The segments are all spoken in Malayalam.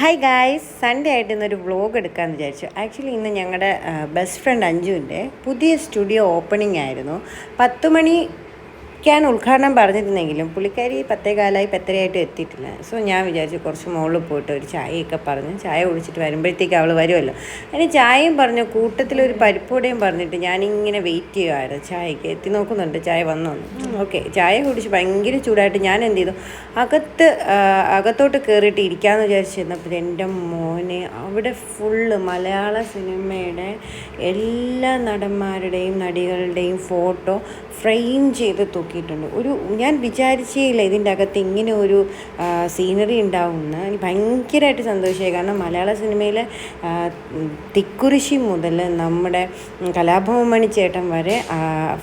ഹായ് ഗായ്സ് സൺഡേ ആയിട്ട് ഇന്നൊരു വ്ലോഗ് എടുക്കാമെന്ന് വിചാരിച്ചു. ആക്ച്വലി ഇന്ന് ഞങ്ങളുടെ ബെസ്റ്റ് ഫ്രണ്ട് അഞ്ജുവിന്റെ പുതിയ സ്റ്റുഡിയോ ഓപ്പണിംഗ് ആയിരുന്നു. പത്ത് മണിക്കാണ് ഉദ്ഘാടനം പറഞ്ഞിരുന്നെങ്കിലും പുള്ളിക്കാരി പത്തേ കാലമായി പത്തരയായിട്ടും എത്തിയിട്ടില്ല. സോ ഞാൻ വിചാരിച്ചു കുറച്ച് മുകളിൽ പോയിട്ട് ഒരു ചായയൊക്കെ പറഞ്ഞു. ചായ കുടിച്ചിട്ട് വരുമ്പോഴത്തേക്ക് അവൾ വരുമല്ലോ. അതിന് ചായയും പറഞ്ഞു കൂട്ടത്തിലൊരു പരിപ്പൂടെയും പറഞ്ഞിട്ട് ഞാനിങ്ങനെ വെയിറ്റ് ചെയ്യുമായിരുന്നു ചായക്ക് എത്തി നോക്കുന്നുണ്ട്. ചായ വന്നു ഓക്കെ ചായ കുടിച്ച് ഭയങ്കര ചൂടായിട്ട് ഞാൻ എന്ത് ചെയ്തു? അകത്ത് അകത്തോട്ട് കയറിയിട്ട് ഇരിക്കാമെന്ന് വിചാരിച്ചിരുന്നപ്പോൾ എന്റെ മോനെ അവിടെ ഫുള്ള് മലയാള സിനിമയുടെ എല്ലാ നടന്മാരുടെയും നടികളുടെയും ഫോട്ടോ ഫ്രെയിം ചെയ്ത് തൂക്കിയിട്ടുണ്ട് ഒരു ഞാൻ വിചാരിച്ചേയില്ല ഇതിന്റെ അകത്ത് ഇങ്ങനെ ഒരു സീനറി ഉണ്ടാവുമെന്ന്. എനിക്ക് ഭയങ്കരമായിട്ട് സന്തോഷമായി. കാരണം മലയാള സിനിമയിലെ തിക്കുറിശി മുതൽ നമ്മുടെ കലാഭവൻ മണി ചേട്ടൻ വരെ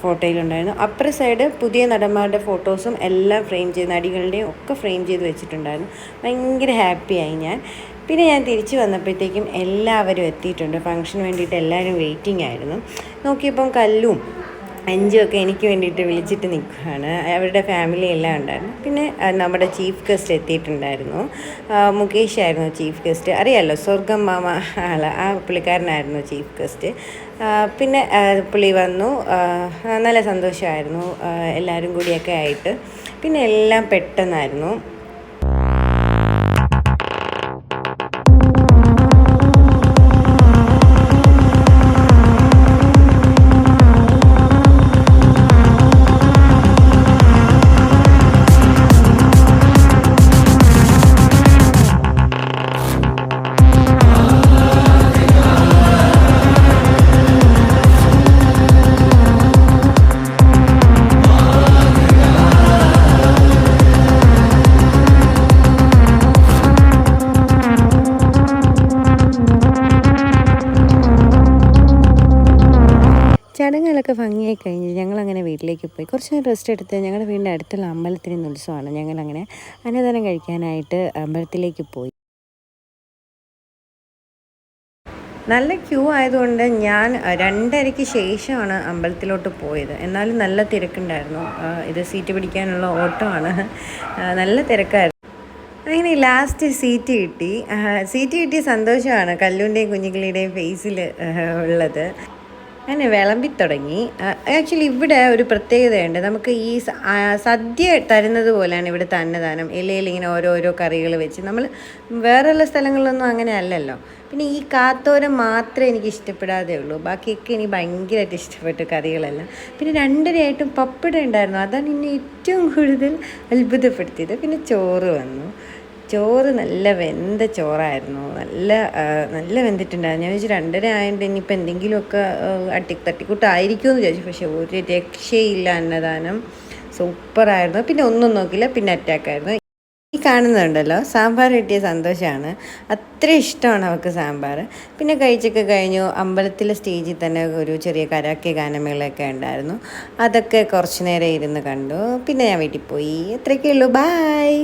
ഫോട്ടോയിലുണ്ടായിരുന്നു. അപ്പുറ സൈഡ് പുതിയ നടന്മാരുടെ ഫോട്ടോസും എല്ലാം ഫ്രെയിം ചെയ്ത് നടികളുടെയും ഒക്കെ ഫ്രെയിം ചെയ്ത് വെച്ചിട്ടുണ്ടായിരുന്നു. ഭയങ്കര ഹാപ്പിയായി ഞാൻ. പിന്നെ ഞാൻ തിരിച്ചു വന്നപ്പോഴത്തേക്കും എല്ലാവരും എത്തിയിട്ടുണ്ട്. ഫംഗ്ഷന് വേണ്ടിയിട്ട് എല്ലാവരും വെയിറ്റിംഗ് ആയിരുന്നു. നോക്കിയപ്പം കല്ലും അഞ്ചുമൊക്കെ എനിക്ക് വേണ്ടിയിട്ട് വിളിച്ചിട്ട് നിൽക്കുകയാണ്. അവരുടെ ഫാമിലി എല്ലാം ഉണ്ടായിരുന്നു. പിന്നെ നമ്മുടെ ചീഫ് ഗസ്റ്റ് എത്തിയിട്ടുണ്ടായിരുന്നു. മുകേഷ് ആയിരുന്നു ചീഫ് ഗസ്റ്റ് അറിയാമല്ലോ സ്വർഗം മാമ ആൾ ആ പുള്ളിക്കാരനായിരുന്നു ചീഫ് ഗസ്റ്റ് പിന്നെ പുള്ളി വന്നു. നല്ല സന്തോഷമായിരുന്നു. എല്ലാവരും കൂടിയൊക്കെ ആയിട്ട്. പിന്നെ എല്ലാം പെട്ടെന്നായിരുന്നു. ചടങ്ങുകളൊക്കെ ഭംഗിയായി കഴിഞ്ഞ്. ഞങ്ങളങ്ങനെ വീട്ടിലേക്ക് പോയി. കുറച്ച് നേരം റെസ്റ്റ് എടുത്ത് ഞങ്ങളുടെ വീടിന്റെ അടുത്തുള്ള അമ്പലത്തിൽ നിന്ന് ഉത്സവമാണ്. ഞങ്ങളങ്ങനെ അന്നദാനം കഴിക്കാനായിട്ട് അമ്പലത്തിലേക്ക് പോയി. നല്ല ക്യൂ ആയതുകൊണ്ട് ഞാൻ രണ്ടരയ്ക്ക് ശേഷമാണ് അമ്പലത്തിലോട്ട് പോയത്. എന്നാലും നല്ല തിരക്കുണ്ടായിരുന്നു. ഇത് സീറ്റ് പിടിക്കാനുള്ള ഓട്ടമാണ്. നല്ല തിരക്കായിരുന്നു. അങ്ങനെ ലാസ്റ്റ് സീറ്റ് കിട്ടി. സീറ്റ് കിട്ടിയ സന്തോഷമാണ് കല്ലുന്റെയും കുഞ്ഞുങ്ങളുടെയും ഫേസിൽ ഉള്ളത്. അങ്ങനെ വിളമ്പി തുടങ്ങി. ആക്ച്വലി ഇവിടെ ഒരു പ്രത്യേകതയുണ്ട്. നമുക്ക് ഈ സദ്യ തരുന്നത് പോലെയാണ് ഇവിടെ അന്നദാനം ഇലയിൽ ഇങ്ങനെ ഓരോരോ കറികൾ വെച്ച്. നമ്മൾ വേറെയുള്ള സ്ഥലങ്ങളിലൊന്നും അങ്ങനെ അല്ലല്ലോ. പിന്നെ ഈ കാത്തോരം മാത്രമേ എനിക്ക് ഇഷ്ടപ്പെടാതെ ഉള്ളൂ. ബാക്കിയൊക്കെ എനിക്ക് ഭയങ്കരമായിട്ട് ഇഷ്ടപ്പെട്ടു കറികളെല്ലാം. പിന്നെ രണ്ടരയായിട്ടും പപ്പടം ഉണ്ടായിരുന്നു. അതാണ് എന്നെ ഏറ്റവും കൂടുതൽ അത്ഭുതപ്പെടുത്തിയത്. പിന്നെ ചോറ് വന്നു. ചോറ് നല്ല വെന്ത ചോറായിരുന്നു. നല്ല നല്ല വെന്തിട്ടുണ്ടായിരുന്നു. ഞാൻ ചോദിച്ചു രണ്ടര ആയതുകൊണ്ട് ഇനിയിപ്പോൾ എന്തെങ്കിലുമൊക്കെ അട്ടി തട്ടിക്കൂട്ടായിരിക്കും എന്ന് ചോദിച്ചു പക്ഷേ ഒരു രക്ഷയില്ല അന്നദാനം സൂപ്പറായിരുന്നു. പിന്നെ ഒന്നും നോക്കില്ല പിന്നെ അറ്റാക്കായിരുന്നു ഈ കാണുന്നുണ്ടല്ലോ സാമ്പാർ കിട്ടിയ സന്തോഷമാണ് അത്ര ഇഷ്ടമാണ് അവൾക്ക് സാമ്പാർ. പിന്നെ കഴിച്ചൊക്കെ കഴിഞ്ഞു. അമ്പലത്തിലെ സ്റ്റേജിൽ തന്നെ ഒരു ചെറിയ കരാക്കെ ഗാനമേളയൊക്കെ ഉണ്ടായിരുന്നു. അതൊക്കെ കുറച്ച് നേരം ഇരുന്ന് കണ്ടു. പിന്നെ ഞാൻ വീട്ടിൽ പോയി. അത്രയൊക്കെ ഉള്ളൂ ബായ്